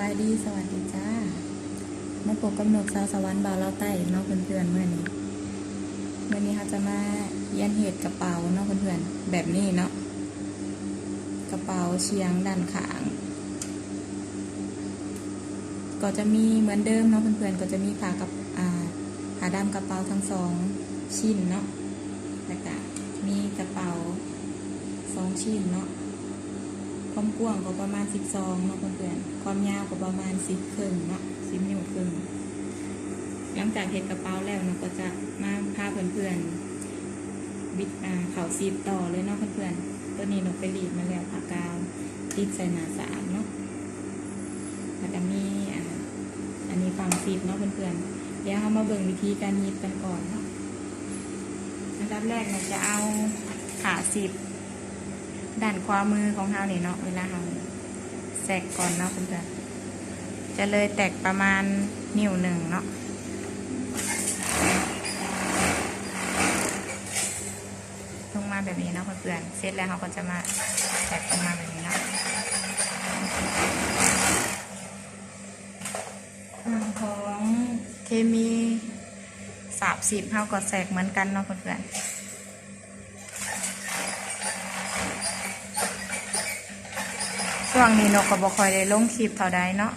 บายดีสวัสดีจ้า มาพบกับนกสาวสวรรค์บ่าวเล่าใต้เนาะเพื่อนๆเมื่อนี้เมื่อนี้เขาจะมาเย็นเหตุกระเป๋าเนาะเพื่อนๆแบบนี้เนาะกระเป๋าเชียงด้านขาง ก็จะมีเหมือนเดิมเนาะเพื่อนๆก็จะมีผ้ากับอ่าผ้าดำกระเป๋าทั้งสองชิ้นเนาะแล้วก็มีกระเป๋าสองชิ้นเนาะ ความกว้างก็ประมาณสิบสองเนาะเพื่อนๆความยาวก็ประมาณสิบครึ่งเนาะสิบนิ้วครึ่งหลังจากเห็ดกระเป๋าแล้วเนาะก็จะมาพาเพื่อนๆบิดอ่าเข่าซีบต่อเลยเนาะเพื่อนๆตัวนี้หนูไปรีดมาแล้วปากกาวติดใส่หนาสามเนาะแล้วก็มีอ่าอันนี้ฝั่งซีบเนาะเพื่อนๆเดี๋ยวเรามาเบิ่งวิธีการยีดกันก่อนเนาะอันดับแรกเราจะเอาขาซีบ ด้านขวามือของเราเนี่ยเนาะเวลาเราแสกก่อนเนาะเพื่อนๆจะเลยแตกประมาณนิ้วหนึ่งเนาะลงมาแบบนี้เนาะเพื่อนๆเสร็จแล้วเราก็จะมาแตกลงมาแบบนี้เนาะของเคมีสาบสิบเราก็แสกเหมือนกันเนาะเพื่อนๆ วงนี้นกก็บ่ค่อยได้ลงคลิปเท่าใดเนาะ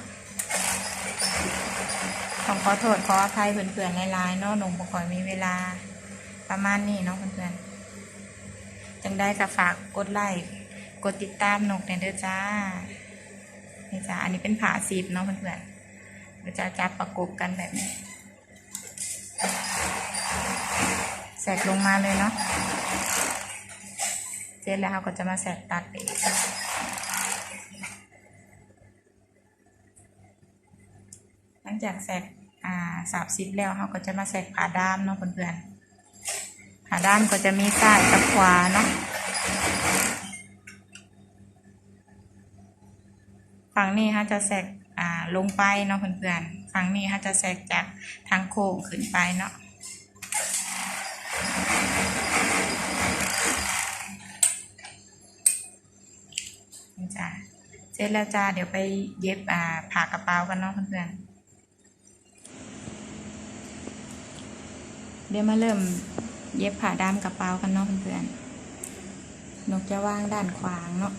ต้องขอโทษขออภัยเพื่อนๆในไลน์เนาะนกบ่ค่อยมีเวลา ประมาณนี้เนาะเพื่อนๆจังได้ก็ฝากกดไลค์กดติดตามนกในอยเด้อจ้านี่จ้าอันนี้เป็นผาซีบเนาะเพื่อนๆเราจะจับประกบกันแบบนี้แสกลงมาเลยเนาะเสร็จแล้วเราก็จะมาแสกตัดไปอีก หลัง จากแสกอ่าสาบซิปแล้วเราก็จะมาแสกผ่าด้ามเนาะเพื่อนๆผ่าด้ามก็จะมีซ้ายกับขวาเนาะฝั่งนี้ฮะจะแสกอ่าลงไปเนาะเพื่อนๆฝั่งนี้ฮะจะแสกจากทางโค้งขึ้นไปเนาะจ้าเสร็จแล้วจ้าเดี๋ยวไปเย็บอ่าผ่ากระเป๋ากันเนาะเพื่อนๆ เดี๋ยวมาเริ่มเย็บผ่าด้ามกระเป๋ากันเนาะเพื่อนๆนกจะวางด้านขวางเนาะ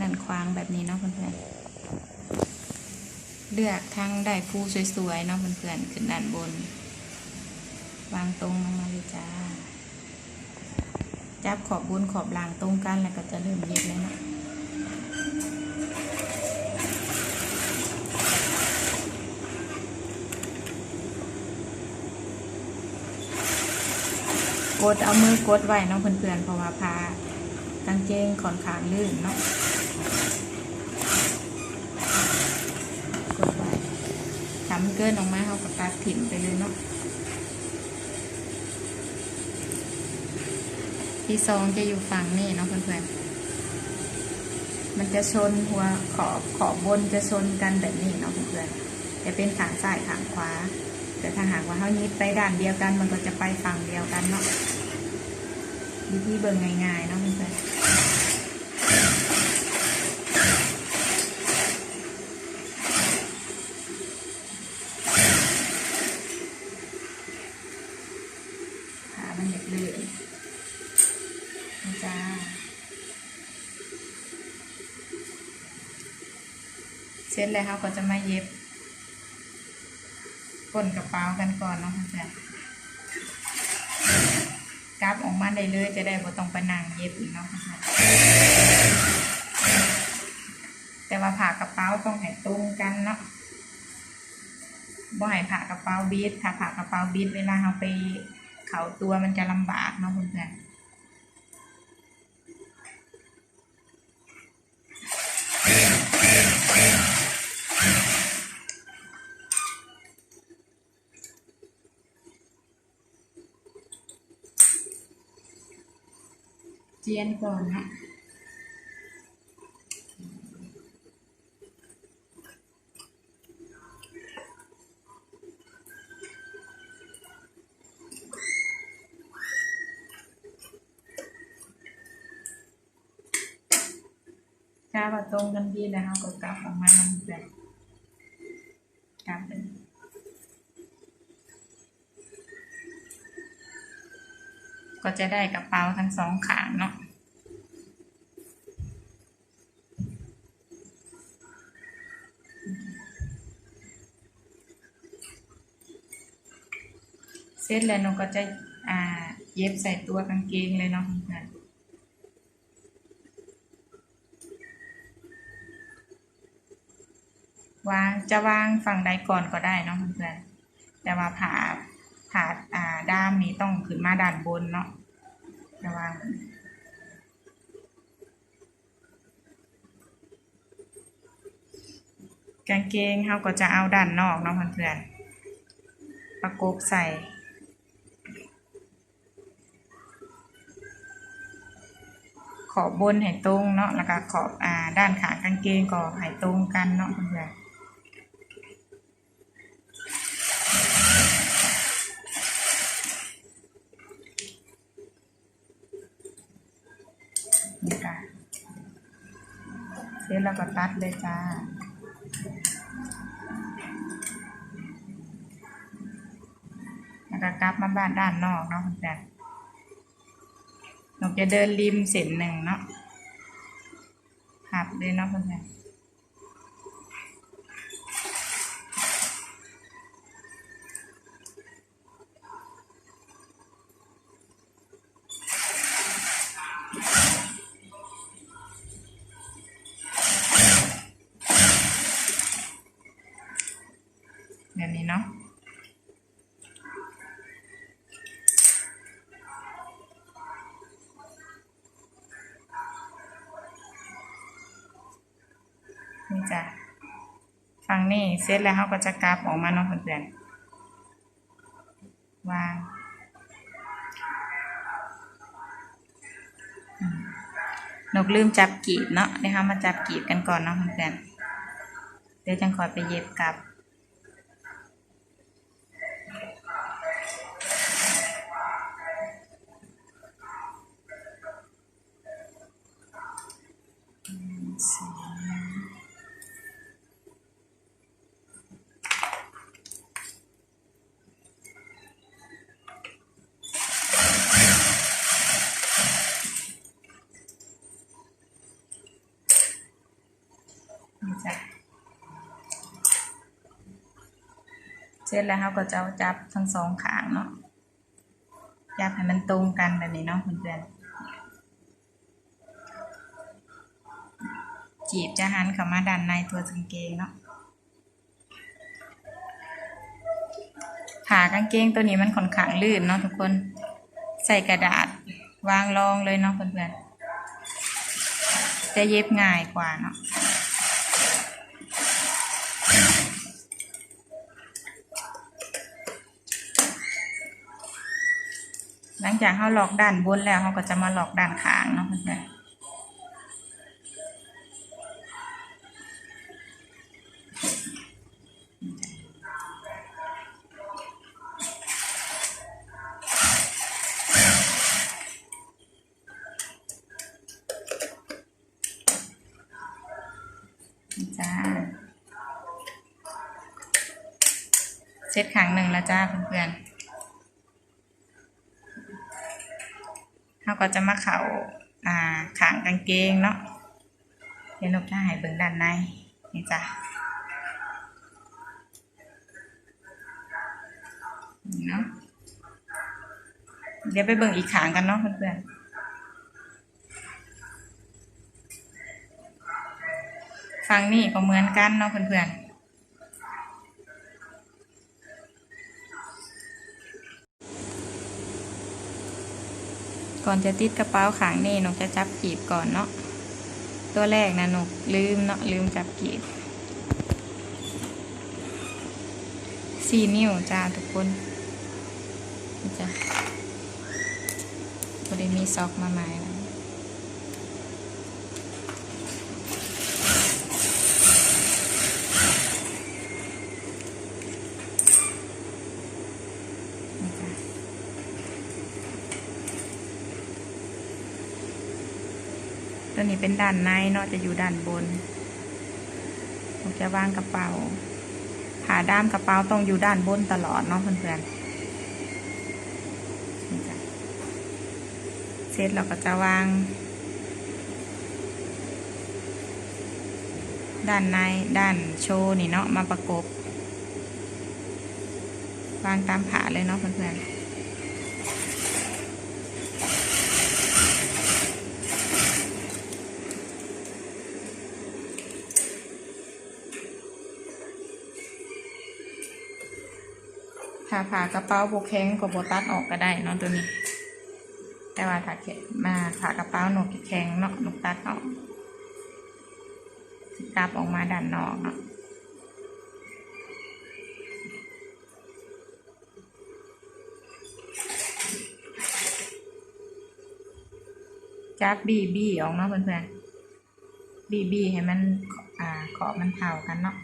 ด้านขวางแบบนี้เนาะเพื่อนๆเลือกทั้งได้ผู้สวยๆเนาะเพื่อนๆขึ้นด้านบน วางตรงลงมาเลยจ้าจับขอบบนขอบหลังตรงกันแล้วก็จะเริ่มเย็บเลยเนาะ ดเอามือกดไว้เนาะเพื่อนๆเพราะว่าพากางเกงขอนขางลื่นเนาะกดไว้ทำเกินออกมาเขาก็ตัดถิ่มไปเลยเนาะที่ซองจะอยู่ฝั่งนี้เนาะเพื่อนๆ มันจะชนหัวขอบขอบบนจะชนกันแบบนี้เนาะเพื่อนๆ จะเป็นขางซ้ายขางขวา แต่ถ้าหากว่าเขายิบไปด้านเดียวกัน มันก็จะไปฝั่งเดียวกันเนาะ วิธีเบิ่งง่ายๆเนาะเพื่อนขามันเด็กเลยนี่จ้าเสร็จแล้วเขาก็จะมาเย็บก้นกระเป๋ากันก่อนเนาะเพื่อน มาได้เลยจะได้บ่ต้องไปนั่งเย็บอีกเนาะแต่ว่าผ่ากระเป๋าต้องให้ตรงกันเนาะบ่ให้ผ่ากระเป๋าบีดถ้าผ่ากระเป๋าบีดเวลาเราไปเข่าตัวมันจะลำบากเนาะเพื่อน จียนก่อนนะถ้าว่าตรงกันดีแล้วก็กลับออกมามันแบบกลับเลย ก็จะได้กระเป๋าทั้งสองขางเนาะเสร็จแล้วหนูก็จะอ่าเย็บใส่ตัวกางเกงเลยเนาะวางจะวางฝั่งใดก่อนก็ได้เนาะเพื่อนแต่ว่าผ่าผ่า ด้ามนี้ต้องขึ้นมาด้านบนเนาะจะวางกางเกงเขาก็จะเอาด้านนอกเนาะเพื่อนๆประกบใส่ขอบบนให้ตรงเนาะแล้วก็ขอบอ่าด้านขากางเกงก็ให้ตรงกันเนาะเพื่อนๆนี่ค่ะ เสร็จแล้วก็ตัดเลยจ้าแล้วก็กลับมาบ้านด้านนอกเนาะเพื่อนๆหนูจะเดินริมเส้นหนึ่งเนาะหับเลยเนาะเพื่อนๆแบบนี้เนาะ นี่ จ้ะฟังนี่เสร็จแล้วเขาก็จะกราบออกมาเนาะเพื่อนๆวางนกลืมจับกีบเนาะเดี๋ยวเรามาจับกีบกันก่อนเนาะเพื่อนๆเดี๋ยวจังคอยไปเย็บกลับ นี่จ้ะเสร็จแล้วเราก็จะจับทั้งสองขางเนาะจับให้มันตรงกันแบบนี้เนาะเพื่อนๆจีบจะหันเข้ามาด้านในตัวกางเกงเนาะขากางเกงตัวนี้มันค่อนข้างลื่นเนาะทุกคนใส่กระดาษวางรองเลยเนาะเพื่อนๆจะเย็บง่ายกว่าเนาะ หลังจากเขาหลอกด้านบนแล้วเขาก็จะมาหลอกด้านข้างเนาะเพื่อนจ้าเซตขางหนึ่งแล้วจ้าเพื่อนๆ เขาก็จะมาเข่าอ่าขางกางเกงเนาะเดี๋ยวนกจะให้เบิ่งด้านในนี่จ้ะเนาะเดี๋ยวไปเบิ่งอีกขางกันเนาะเพื่อนๆฟังนี่ก็เหมือนกันเนาะเพื่อนๆ ก่อนจะติดกระเป๋าขางนี่หนูจะจับกีบก่อนเนาะตัวแรกนะหนูลืมเนาะลืมจับกีบสี่นิ้วจ้าทุกคนจ้ะบได้มีซอกมาใหม่แล้วนี่จ้ะ น ตัวนี้เป็นด้านในเนาะจะอยู่ด้านบนผมจะวางกระเป๋าผ่าด้ามกระเป๋าต้องอยู่ด้านบนตลอดเนาะเพื่อนๆเสร็จเราก็จะวาง ด้านในด้านโชว์นี่เนาะมาประกบ วางตามผ่าเลยเนาะเพื่อนๆ ถ้าผ่ากระเป๋าโบแข็งก็โบตัดออกก็ได้เนาะตัวนี้ แต่ว่าถ้าแข็งมาผ่ากระเป๋าหนกแข็งเนาะหนกตัดออกกลับออกมาด้านนอกเนาะจับบีบีออกเนาะเพื่อนๆบีบีให้มันอ่าขอบมันเท่ากันเนาะ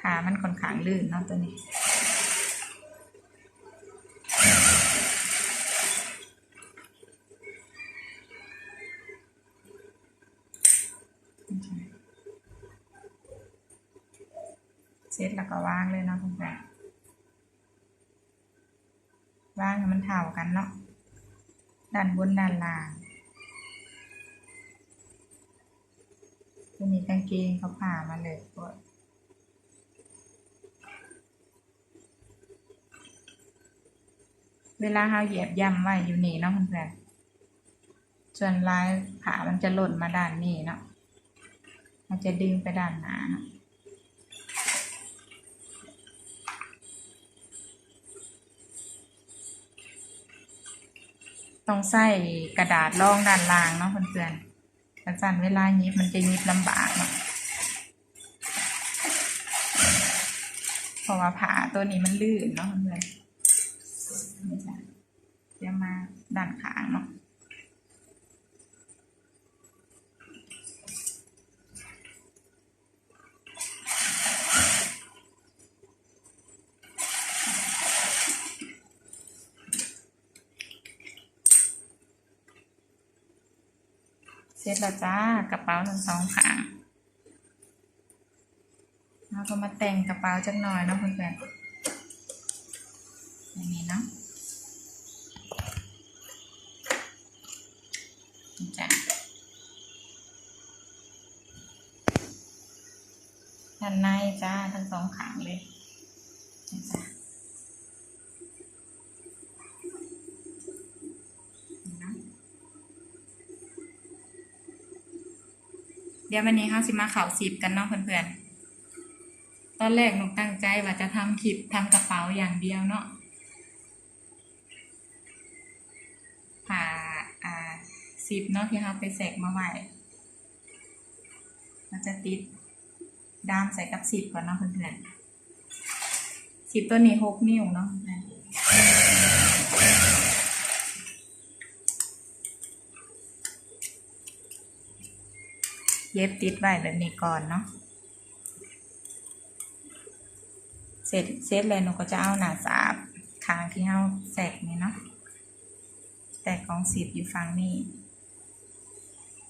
ขามันค่อนข้างลื่นเนาะตัวนี้เซตแล้วก็วางเลยเนาะทุกแบบวางให้มันเท่ากันเนาะด้านบนด้านล่างจะมีกางเกงเขาผ่ามาเลยก เวลาเราเหยียบย่ำไว้อยู่นี่เนาะเพื่อนส่วนลายผ่ามันจะหล่นมาด้านนี้เนาะ มันจะดึงไปด้านหน้าเนาะต้องใส่กระดาษรองด้านล่างเนาะเพื่อนๆกระสันเวลายิบมันจะยิบลำบากเนาะเพราะว่าผ้าตัวนี้มันลื่นเนาะเพื่อนๆ นี่จ้ะเดี๋ยวมาด้านขางเนาะเสร็จแล้วจ้ากระเป๋าทั้งสองขางเราก็มาแต่งกระเป๋าจักหน่อยเนาะเพื่อนๆอย่างนี้เนาะนี่จ้ะด้านใน จ้าทั้งสองขางเลยนี่จ้ะเดี๋ยววันนี้เขาสิมาเข่าสิบกันเนาะเพื่อนๆ ตอนแรกหนูตั้งใจว่าจะทำคลิปทำกระเป๋าอย่างเดียวเนาะผ่าอ่าสิบเนาะที่เขาไปแสกมาไว้มันจะติด ด้ามใส่กับสิบก่อนเนาะเพื่อนๆสิบตัวนี้หกนิ้วเนาะเย็บติดไว้แบบนี้ก่อนเนาะเสร็จเสร็จแล้วหนูก็จะเอาหนาสาบทางที่เราแสกนี่เนาะแตกของสิบอยู่ฝั่งนี้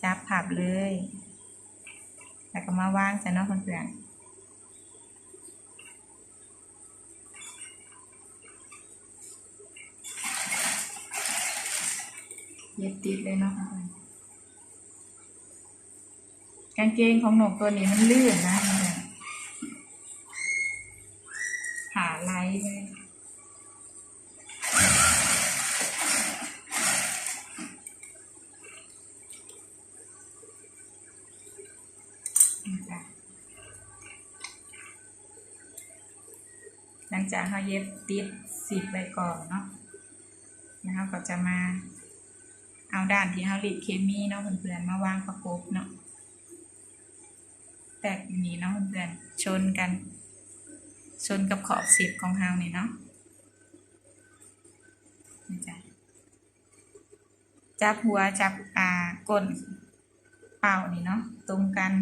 จับผับเลย แล้วก็มาวางใส่นอกเพื่อนเย็บติดเลยเนาะกางเกงของหนกตัวนี้มันลื่นนะเนี่ยขาไล่เลยนี่จ้ะ หลังจากเขาเย็บติดสิบไปก่อนเนาะแล้วเขาก็จะมาเอาด้านที่เขารีดเคมีเนาะเพื่อนๆมาวางประกบเนาะแตกอย่างนี้เนาะเพื่อนๆชนกัน ชนกับขอบสิบของเฮานี่เนาะจ้ะจับหัวจับอ่าก้นเป่านี่เนาะตรงกัน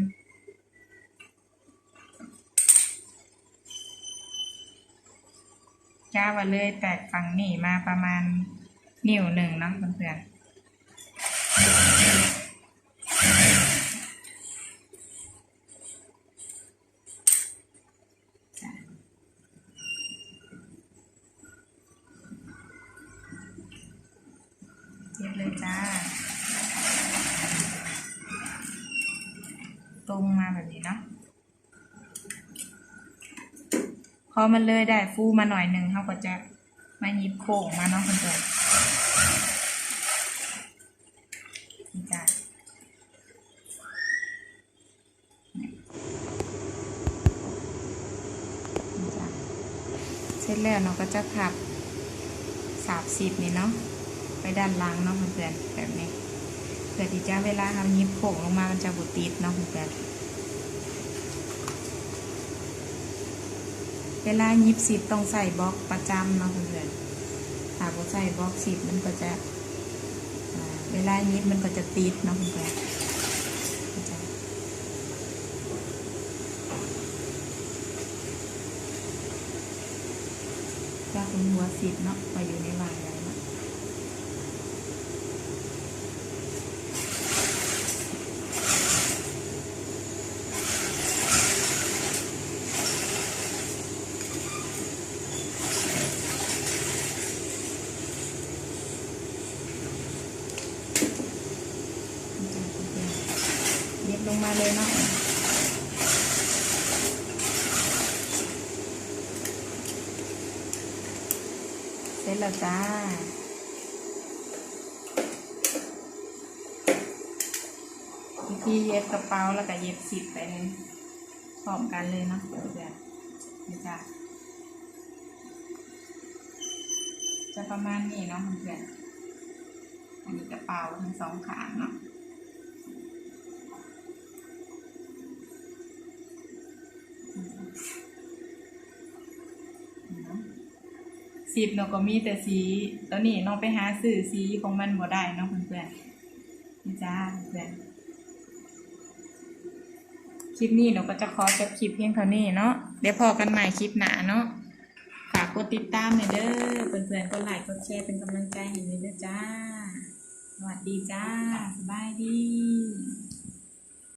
ก้าว่าเลยแตกฝั่งนี่มาประมาณนิ้วหนึ่งเนาะเพื่อนๆ อมันเลยได้ฟูมาหน่อยหนึ่งเขาก็จะมาหยิบโค้งมาเนาะคนเดียวนี่จ้ะนี่จ้ะเสร็จแล้วเนาก็จะขับสาบสิบนี่เนาะไปด้านล่างเนาะเพื่อนๆแบบนี้เพื่อที่จะเวลาทำยิบโค้งลงมามันจะบุติดเนาะเพื่อนๆ เวลายิบสิบต้องใส่บล็อกประจำเนาะเพื่อนๆถ้าบ่ใส่บล็อกสิบมันก็จะเวลายิบมันก็จะติดเนาะเพื่อนๆเข้าใจะคุณหัวสิบเนาะไปอยู่ในวายได้เนาะเข้าใจเพื่อนๆ เลยเนาะเสร็จแล้วจ้าวิธีเย็บกระเป๋าแล้วก็เย็บสิบไปเลยพร้อมกันเลยเนาะเพื่อนนี่จ้ะจะประมาณนี้เนาะเพื่อนอันนี้กระเป๋าทั้งสองขา สิบเนาะก็มีแต่สีตอนนี้น้องไปหาสื่อสีของมันบ่ได้เนาะเพื่อนๆนี่จ้าเพื่อนคลิปนี้เราก็จะขอจบคลิปเพียงเท่านี้เนาะเดี๋ยวพอกันใหม่คลิปหน้าเนาะฝากกดติดตามหน่อยเด้อเพื่อนๆก็ไลค์กดแชร์เป็นกำลังใจให้หน่อยเด้อจ้าสวัสดีจ้าสบายดี